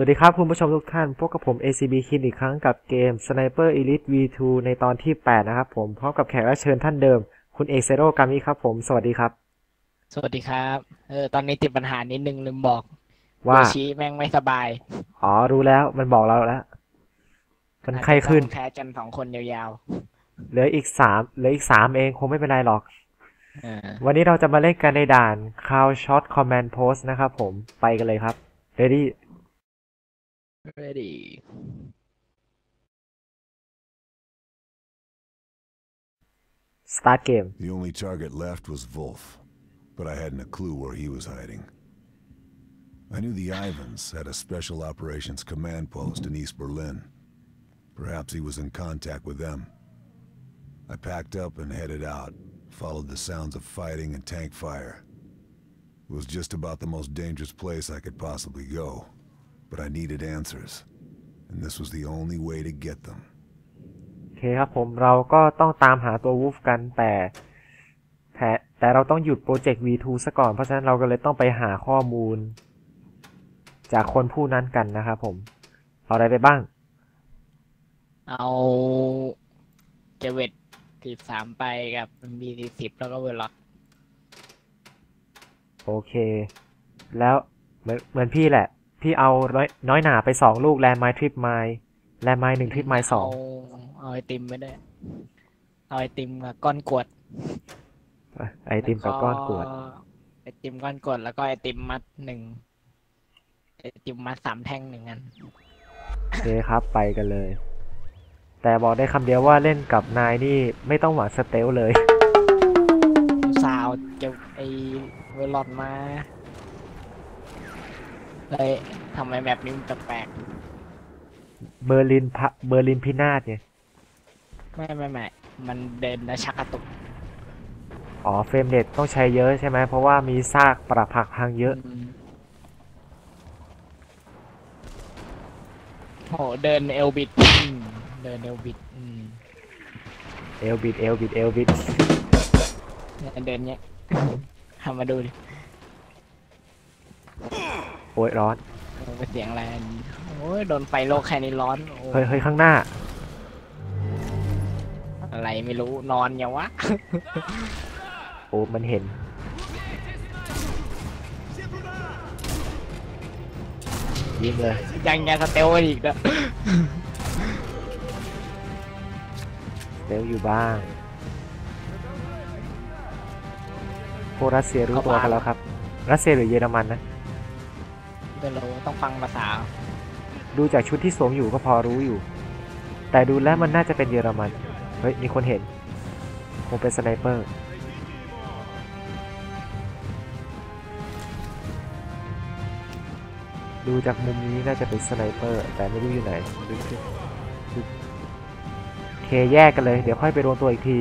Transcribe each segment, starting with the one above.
สวัสดีครับคุณผู้ชมทุกท่าน พบกับผม ACB Kid อีกครั้งกับเกม Sniper Elite V2 ในตอนที่ 8 นะครับผม พร้อมกับแขกรับเชิญท่านเดิม คุณเอกเซโรกามิครับผม สวัสดีครับ สวัสดีครับเออตอนนี้ติดปัญหานิดนึงลืมบอกว่าโยชิแม่งไม่สบาย อ๋อ รู้แล้วมันบอกเราแล้ว มันไข้ขึ้นอาจจะต้องแพ้กันสองคนยาวเหลืออีกสามเหลืออีกสามเองคงไม่เป็นไรหรอกๆเออวันนี้เราจะมาเล่นกันในด่าน Cow Shot Command Post นะครับผมไปกันเลยครับ Ready ready Start Game The only target left was Wolf, but I hadn't a clue where he was hiding. I knew the Ivans had a special operations command post in East Berlin. Perhaps he was in contact with them. I packed up and headed out, followed the sounds of fighting and tank fire. It was just about the most dangerous place I could possibly go, but I needed answers, and this was the only way to get them. โอเคครับผมเราก็ต้องตามหาตัววูฟกันแต่แต่แต่เราต้องหยุดโปรเจกต์ V2 ซะก่อน เพราะฉะนั้นเราก็เลยต้องไปหาข้อมูล จากคนผู้นั้นกันนะครับผมเอาอะไรไปบ้าง เอาเจเวตสิบสามไปกับบีสิบแล้วก็เวลล็อกโอเค แล้วเหมือนเหมือนพี่แหละ พี่เอาน้อยน้อยหนาไปสองลูกแลนด์ไมทริปไมแลนด์ไมหนึ่งทริปไมสองเอาไอติมไม่ได้เอาไอติมกับก้อนกรวดไอติมกับก้อนกรวดแล้ไอติมก้อนกรวดแล้วก็ไอติมมัดหนึ่งไอติมมัดสามแท่งหนึ่งอันโอเคครับไปกันเลย แต่บอกได้คำเดียวว่าเล่นกับนายนี่ไม่ต้องหวังสเตลเลยซาวเก็บไอเวลลอดมา เลยทำไมแบบนี้มันแปลกเบอร์ลินพะเบอร์ลินพินาศเนี่ยๆไม่ไม่ไม่มันเดินแล้วชักกระตุกอ๋อเฟรมเรทต้องใช้เยอะใช่ไหมเพราะว่ามีซากปรักผักพังเยอะ มโหเดินเอลบิดอืมเดินเอลบิดอืมเอลบิดเอลบิดเอลบิดเนี่ยเดินเนี้ยทำมาดูดิโอ้ยร้อนเออเป็นเสียงอะไรอันนี้โอ้ยโดนไฟโลกแค่นี้ร้อนโอ้เฮ้ยเฮ้ยข้างหน้า อะไรไม่รู้นอนอย่างวะ โอ้มันเห็น ยิงเลย ยังยังสเตลอีกนะเร็วอยู่บ้างพวกรัสเซียรู้ตัวกันแล้วครับ รัสเซียหรือเยอรมันนะ เดี๋ยวเราต้องฟังภาษา ดูจากชุดที่สวมอยู่ก็พอรู้อยู่ แต่ดูแล้วมันน่าจะเป็นเยอรมัน เฮ้ย มีคนเห็น คงเป็นสไนเปอร์ ดูจากมุมนี้น่าจะเป็นสไนเปอร์ แต่ไม่รู้อยู่ไหนดูดูโอเคแยกกันเลย เดี๋ยวค่อยไปรวมตัวอีกที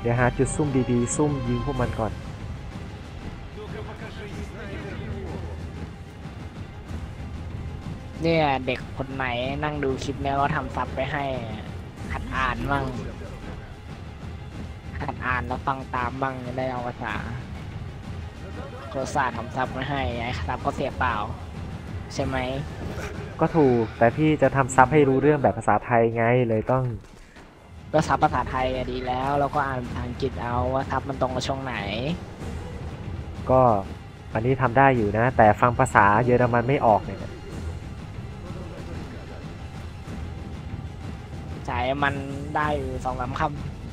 เดี๋ยวหาจุดซุ่มดีๆ ซุ่มยิงพวกมันก่อน เนี่ยเด็กคนไหนนั่งดูคลิปเนี่ยก็ทำซับไปให้หัดอ่านบ้างหัดอ่านแล้วฟังตามบ้างจะได้เอาภาษาโคศาสตร์ทำซับมาให้ไอ้ซับก็เสียเปล่า ใช่ไหมก็ถูก แต่พี่จะทำซับให้รู้เรื่องแบบภาษาไทยไงเลยต้อง ก็ซับภาษาไทยอะดีแล้ว แล้วก็อ่านภาษาอังกฤษเอาว่าซับมันตรงกับช่วงไหน ก็อันนี้ทำได้อยู่นะ แต่ฟังภาษาเยอรมันไม่ออกเนี่ยสายมันได้อยู่สองสามค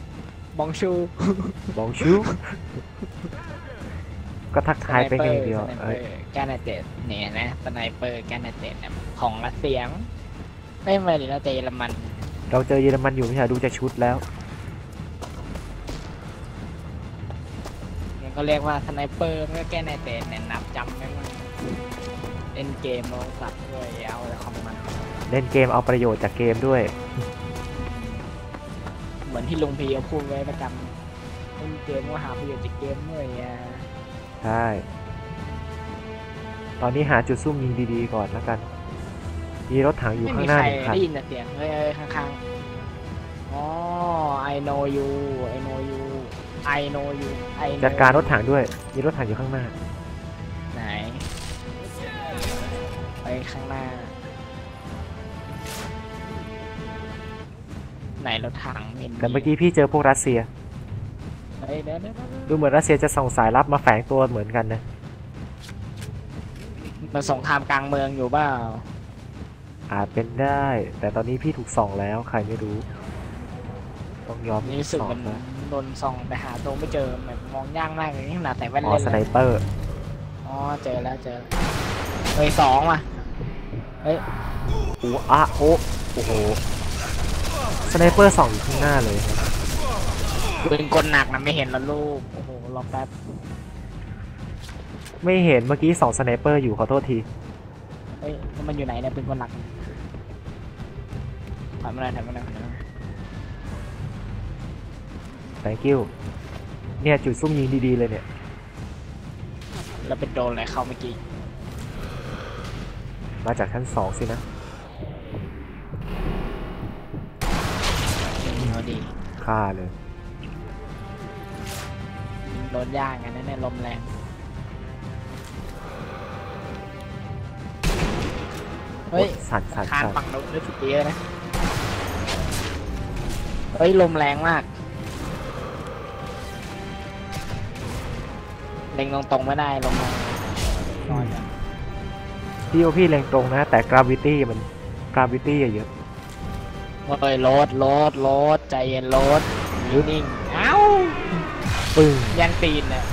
ำบองชูบองชู ก็ทักทายไปกันอย่างเดียวสไนเปเอ้อยร์แกนเตตเนี่ยนะสไนเปอร์แกนเตตเนี่ยของรัสเซียงไม่เหมือนเราเจอเยอรมัน เราเจอเยอรมันอยู่ไม่ใช่เหรอดูจากชุดแล้ว ก็เรียกว่าสไนเปอร์ไม่ก็แกนเตตเนี่ยนับจำไม่ว่าเล่นเกมเราสัตว์ด้วยเอาแต่ของมันเล่นเกมเอาประโยชน์จากเกมด้วย เหมือนที่ลุงพีเขาพูดไว้ประจำเล่นเกมก็หาประโยชน์จากเกมด้วยอะใช่ตอนนี้หาจุดซุ่มยิงดีๆก่อนแล้วกัน มีรถถังอยู่ไม่ข้ามีงหน้าใครหนึ่งคันได้ยินแต่เสียงเฮ้ยเฮ้ยข้างๆอ๋อ I know you I know you I know you I know จัดการรถถังด้วย มีรถถังอยู่ข้างหน้า ไหนข้างหน้า ไหนรถถังเห็นแต่เมื่อกี้พี่เจอพวกรัสเซียเฮ้ยเดี๋ยวเดี๋ยวเดี๋ยวดูเหมือนรัสเซียจะส่งสายลับมาแฝงตัวเหมือนกันนะ มันสงครามกลางเมืองอยู่เปล่าอาจเป็นได้ แต่ตอนนี้พี่ถูกส่องแล้วใครไม่รู้ ต้องยอมนี่รู้สึกส่องมันนะ โดนส่องแต่หาตัวไม่เจอแบบมองยากมากเลยนี่ขนาดแต่แว่นอ๋อเล่นสเลยไนเปอร์ อ๋อเจอแล้วเจอแล้วเฮ้ยสองว่ะเฮ้ยอูอะโอะโอ้โหสไนเปอร์ส่องอยู่ข้างหน้าเลยปืนกลหนักนะไม่เห็นแล้วลูกโอ้โหรอแป๊บไม่เห็นเมื่อกี้สองสไนเปอร์อยู่ขอโทษที เฮ้ยแล้วมันอยู่ไหนเนี่ยปืนกลหนักถอยมาหน่อยถอยมาหน่อยถอยมาหน่อย thank you เนี่ย จุดซุ่มยิงดีๆเลยเนี่ยแล้วเป็นโดนอะไรเข้าเมื่อกี้ มาจากชั้นสองสินะเอาดีฆ่าเลยโดนย่างกันนะเนี่ยลมแรง เฮ้ยสั่นสั่นคานสั่น ฝั่งนู้นด้วยสุดเยอะนะ เฮ้ย ลมแรงมาก เล็งตรงๆไม่ได้ลมแรงน้อยจังพี่ว่าพี่เล็งตรงนะ แต่กราวิตี้มันกราวิตี้เยอะเฮ้ยโลดโลดโลดใจเย็นโลดนิ่งๆเอ้าปึ้งแย่งตีนเนี่ย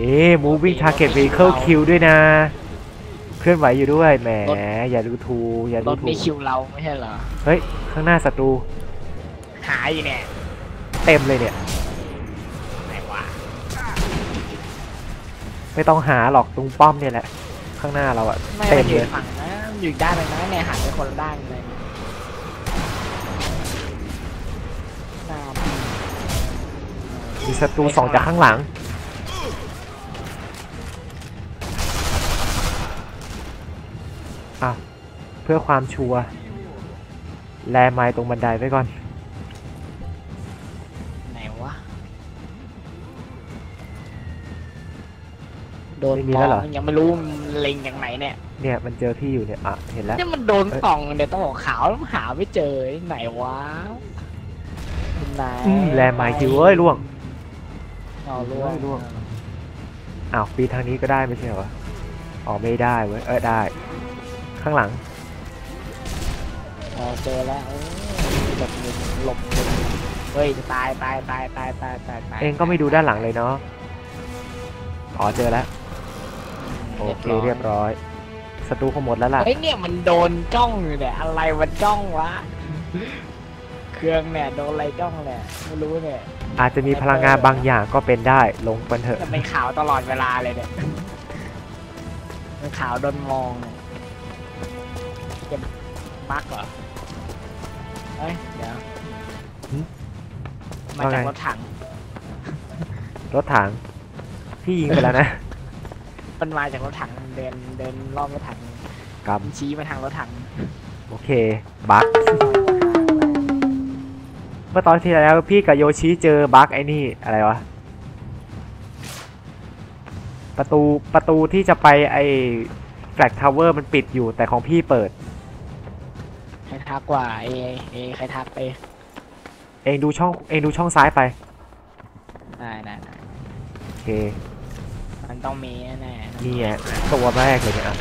นี่ moving target รถไม่ vehicle คิ kill วด้วยนะ เคลื่อนไหวอยู่ด้วยแหมรถอย่าดูถูกอย่ารดูถถูไม่กคิวเราไม่ใช่เหรอ เฮ้ย ข้างหน้าศัตรูหายอยู่เนี่ยเต็มเลยเนี่ย ไม่ต้องหาหรอกตรงป้อมเนี่ยแหละ ข้างหน้าเราอะไม่เต็มัมนอยู่เลยฝั่งนะอยู่อีกด้านหนึงนะเนี่ยหันไปคนละด้านเลยหน้าพี่มีศัตรูสองจากข้างหลัง อะ เพื่อความชัวร์แลไม้ตรงบันไดไว้ก่อนไหน ดนไม่มีมแล้วอเหรองยังไม่รู้มันเล็งอย่างไหนเนี่ยเนี่ยมันเจอพี่อยู่เนี่ยอะเห็นแล้วเนี่ยมันโดนส่องเดี๋ยวต้องหัวขาวต้องหาไม่เจอไหนวะไหนอืมแลไม้คิวเอ้ยล่วง เอาล่วงเอ้ยล่วง อ้าวปีนทางนี้ก็ได้ไม่ใช่เหรออ๋อไม่ได้เว้ยเออได้ ข้างหลังอ๋อเจอแล้วโอ้ยแบบมุมหลบมุมเฮ้ยตายตายตายตายตายตายตายเองก็ไม่ดูด้านหลังเลยเนาะอ๋อเจอแล้ว โอเคเรียบร้อยศัตรูคงหมดแล้วล่ะเฮ้ยเนี่ยมันโดนจ้องอยู่เนี่ยอะไรมันจ้องวะ เครื่องเนี่ยโดนอะไรจ้องเนี่ยไม่รู้เนี่ยอาจจะมีพลังงานบางอย่างก็เป็นได้ลงกันเถอะจะเป็นขาวตลอดเวลาเลยเนี่ยเป็นขาวโดนมองเนี่ยจะบักเหรอเฮ้ยเดี๋ยวหึมาจากรถถัง รถถังพี่ยิงไปแล้วนะ มันมาจากรถถังเดินเดินรอบรถถังกรรมชี้มาทางรถถังโอเค บักเมื่อตอนที่แล้วพี่กับโยชิเจอบักไอ้นี่อะไรวะ ประตูประตูที่จะไปไอ้แฟลกทาวเวอร์มันปิดอยู่แต่ของพี่เปิด ใครทักว่าเอเอใครทักไป เองดูช่องเองดูช่องซ้ายไป ได้ได้ได้โอเคมัน ต้องมีแน่ๆนี่ไงตัวแรกเลยเนี่ยอะ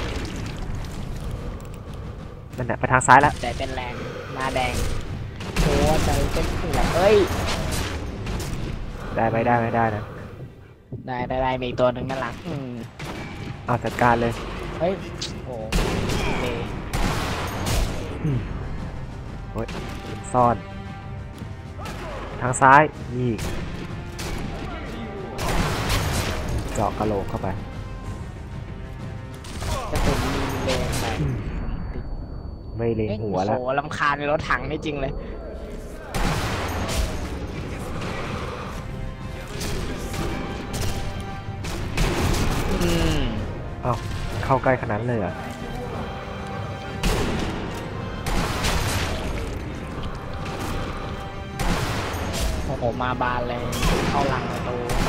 นั่นแหละไปทางซ้ายแล้วใจเต้นแรงหน้าแดงโอ้ใจเต้นขึ้นแบบเอ้ยได้ไหมได้ไหมได้นะได้ได้ได้มีอีกตัวหนึ่งนั่นหลังอืมเอาจัดการเลยเฮ้ยโอ้เดซ่อน ทางซ้ายมี เจาะกระโหลกเข้าไปกระสุนมีเลงไปไม่เล็งเอ๊ะหัวแล้วโอ้โหลำคาญในรถถังนี่จริงเลย อืมเข้าใกล้ขนาดนั้นเลยเหรอโอ้โหมาบานเลยเข้าหลังประตูรัส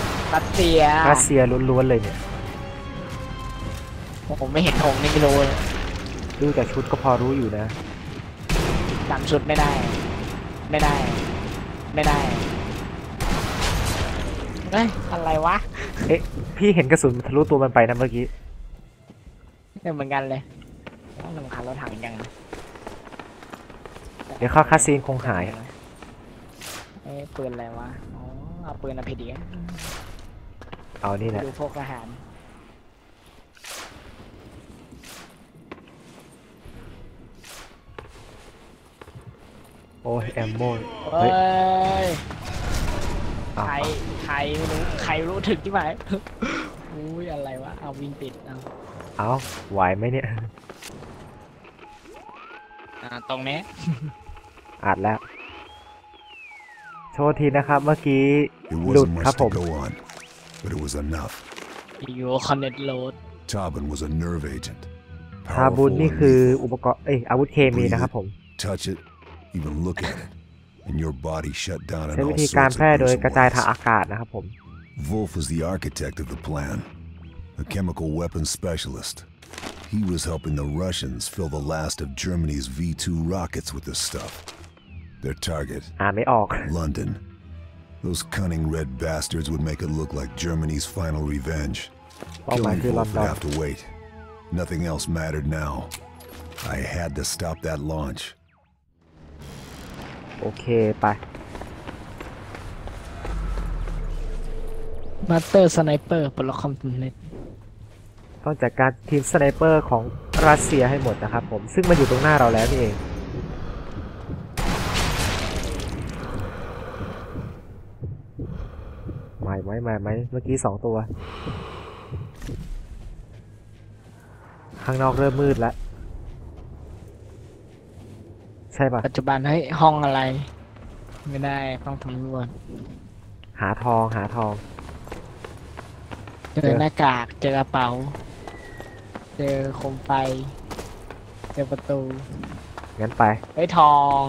เซียรัสเซียล้วนๆเลยเนี่ย ผมไม่เห็นธงนี่ไม่รู้เลยดูจากชุดก็พอรู้อยู่นะจำชุดไม่ได้ ไม่ได้ ไม่ได้เอ้ยอะไรวะเอ๊ะพี่เห็นกระสุนทะลุตัวมันไปนะเมื่อกี้เนี่ยเหมือนกันเลยต้องลำคาญรถถังยัง เดี๋ยวเข้าคาซีนคงหาย เอ้ยปืนอะไรวะ อ๋อ เอาปืนอภิเดีย เอานี่แหละดูพวกทหาร โอ้ยแอมโมเฮ้เฮ้ยย เอาใคร ใครไม่รู้ ใครรู้ถึงที่ไหน อุ้ยอะไรวะ เอาวิ่งติด เอาเอาไหวไหมเนี่ยอ่าตรงนี้อาจแล้ว โทษทีนะครับ เมื่อกี้ It หลุด wasn't ครับ much ผ to ม go on, but it was enough. อยู่คอนเนตโหลด Tobin was a nerve agent. ทาบุญ Powerful นี่ and คือ lethal. อุปกรณ์ เอ้ย อาวุธเคมีนะครับผม Touch it, even look at it, and your body shut down in ใช้ all วิธีการ sorts แพร่ of โดย gruesome กระจายทาง ways. อากาศนะครับผม Wolf was the architect of the plan, a chemical weapons specialist. He was helping the Russians fill the last of Germany's V-2 rockets with this stuff. Their target, อ่านไม่ออก London. Those cunning red bastards would make it look like Germany's final revenge. เป้าหมาย Killing คือลอน Wolf ดอ would น have to wait. Nothing else mattered now. I had to stop that launch. โอเคไปมาสเตอร์สไนเปอร์ปลดล็อกคอมสำเร็จต้องจัดการทีมสไนเปอร์ของรัสเซียให้หมดนะครับผม ซึ่งมันอยู่ตรงหน้าเราแล้วนี่เอง ไม่ไหมไม่ไหมเมื่อกี้สองตัว ข้างนอกเริ่มมืดแล้ว ใช่ปะปัจจุบันเฮ้ยห้องอะไร ไม่ได้ต้องสำรวจหาทองหาทอง เจอหน้ากากเจอกระเป๋า เจอโคมไฟ เจอประตู งั้นไปเฮ้ยทอง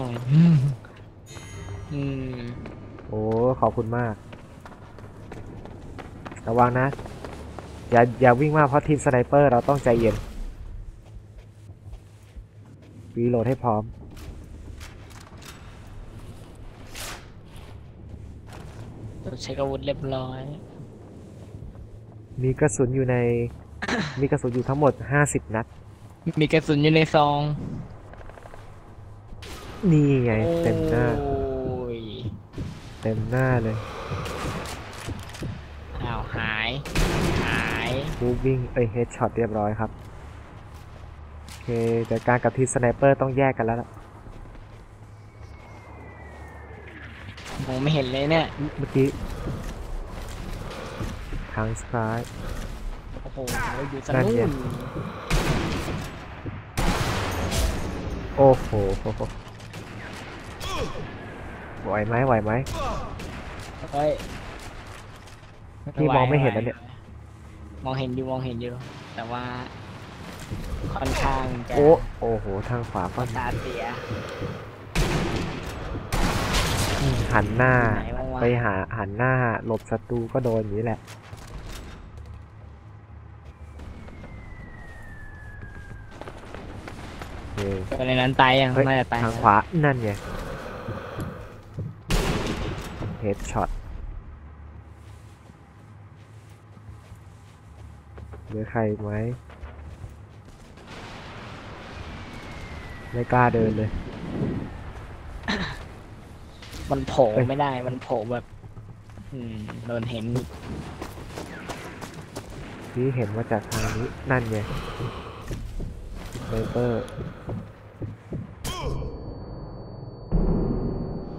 อืม โอ้ ขอบคุณมาก ระวังนะ อย่าอย่าวิ่งมากเพราะทีมสไนเปอร์เราต้องใจเย็นรีโหลดให้พร้อมใช้อาวุธเรียบร้อย มีกระสุนอยู่ใน มีกระสุนอยู่ทั้งหมด50นัด มีกระสุนอยู่ในซอง นี่ไง เต็มหน้าโอ้ยเต็มหน้าเลย อ้าวหาย หายมูวิ่งเอ้ยเฮดช็อตเรียบร้อยครับ โอเคแต่การกับทีมสไนเปอร์ต้องแยกกันแล้วล่ะมองไม่เห็นเลยเนี่ย เมื่อกี้ทางซ้าย โอ้โห อยู่สนั่นนุไงนโอ้โหไหวไหมไหวไหมเฮ้ยพี่มองไม่เห็นแล้วเนี่ย มองเห็นอยู่มองเห็นอยู่ แต่ว่า ค่อนข้างจะโอ้โอ้โหทางขวาก็ตาเสีย หันหน้า ไหนบ้างวะ ไปหาหันหน้าหลบศัตรูก็โดนอย่างนี้แหละโอเคตัวในนั้นตายยังเฮ้ยน่าจะตายทางขวานั่นไงเฮดช็อตเห ลือใครอีกไหมไม่กล้าเดินเลย มันโผล่เอ้ยไม่ได้ มันโผล่แบบ อืมโดนเห็นพี่เห็นว่าจากทางนี้ นั่นไงเบเปอร์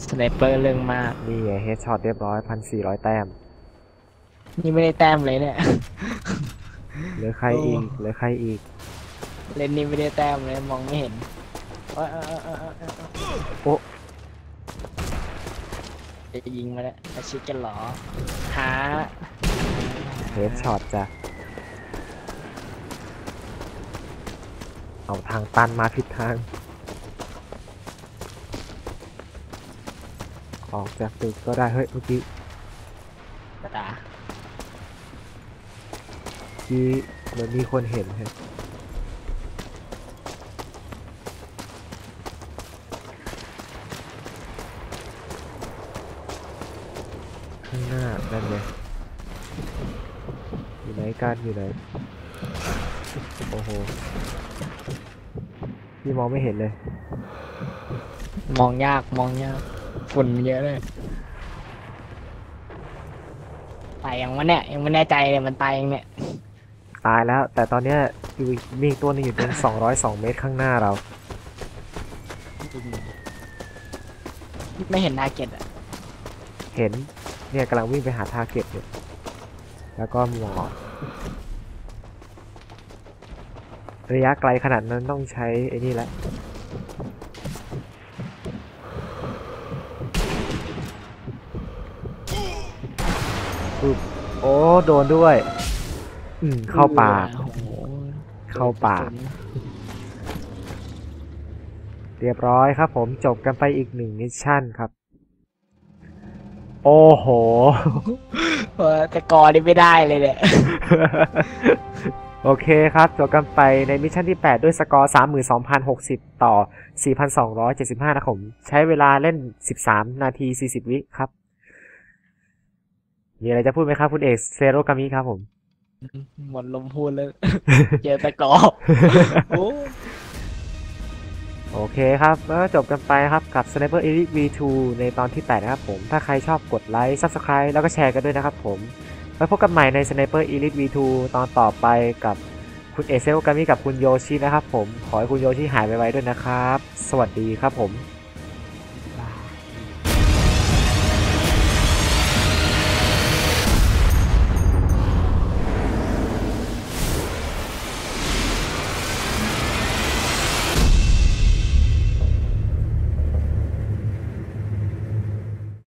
สไนเปอร์เรื่องมาก นี่ไงเฮดช็อตเรียบร้อยพันสี่ร้อยแต้ม นี่ไม่ได้แต้มเลยเนี่ย เหลือใครอีกเหลือใครอีก เล่นนี่ไม่ได้แต้มเลยมองไม่เห็นเอ้ยเอ้ยเอ้ยเอ้ยเอ้ยเอ้ยโอ้จะยิงมาแล้วอาชิดกันเหรอหาเฮดช็อตจ้ะเอาทางตันมาผิดทาง ออกจากตึกก็ได้เฮ้ยเมื่อกี้ตาเมื่อ กี้เหมือนมีคนเห็นฮะข้างหน้านั่นไงอยู่ไหนกันอยู่ไหน โอ้โห พี่มองไม่เห็นเลย มองยากมองยากฝุ่นเยอะเลยตายยังวะเนี่ยยังไม่แน่ใจเลยมันตายยังเนี่ย ตายแล้ว แต่ตอนเนี้ยอยู่อีกมีอีกตัวหนึงอยู่ตรง202 เมตรข้างหน้าเรา ไม่เห็นนาเก็ตอะเห็น เนี่ยกำลังวิ่งไปหาทาร์เก็ตอยู่แล้วก็หมอระยะไกลขนาดนั้นต้องใช้ไอ้นี่แหละปึ๊บโอ้ โดนด้วย อืมเข้าป่า โอ้โหเข้าป่า เรียบร้อยครับผมจบกันไปอีกหนึ่งมิชชั่นครับ โอ้โห เออแต่กอนี่ไม่ได้เลยเนี่ย โอเคครับจบกันไปในมิชชั่นที่ 8 ด้วยสกอร์ 32,060 ต่อ 4,275 นะครับผมใช้เวลาเล่น 13 นาที 40 วิครับ มีอะไรจะพูดไหมครับ คุณเอกเซโรกามิครับผม หมดลมพูดเลย เจอตะกอโอ้โอเคครับแล้วก็จบกันไปนะครับกับ Sniper Elite V2 ในตอนที่ 8 นะครับผม ถ้าใครชอบกดไลค์ Subscribe แล้วก็แชร์กันด้วยนะครับผมไว้พบกันใหม่ใน Sniper Elite V2 ตอนต่อไปกับคุณเอเซโอกามิกับคุณโยชินะครับผม ขอให้คุณโยชิหายไวๆด้วยนะครับ สวัสดีครับผม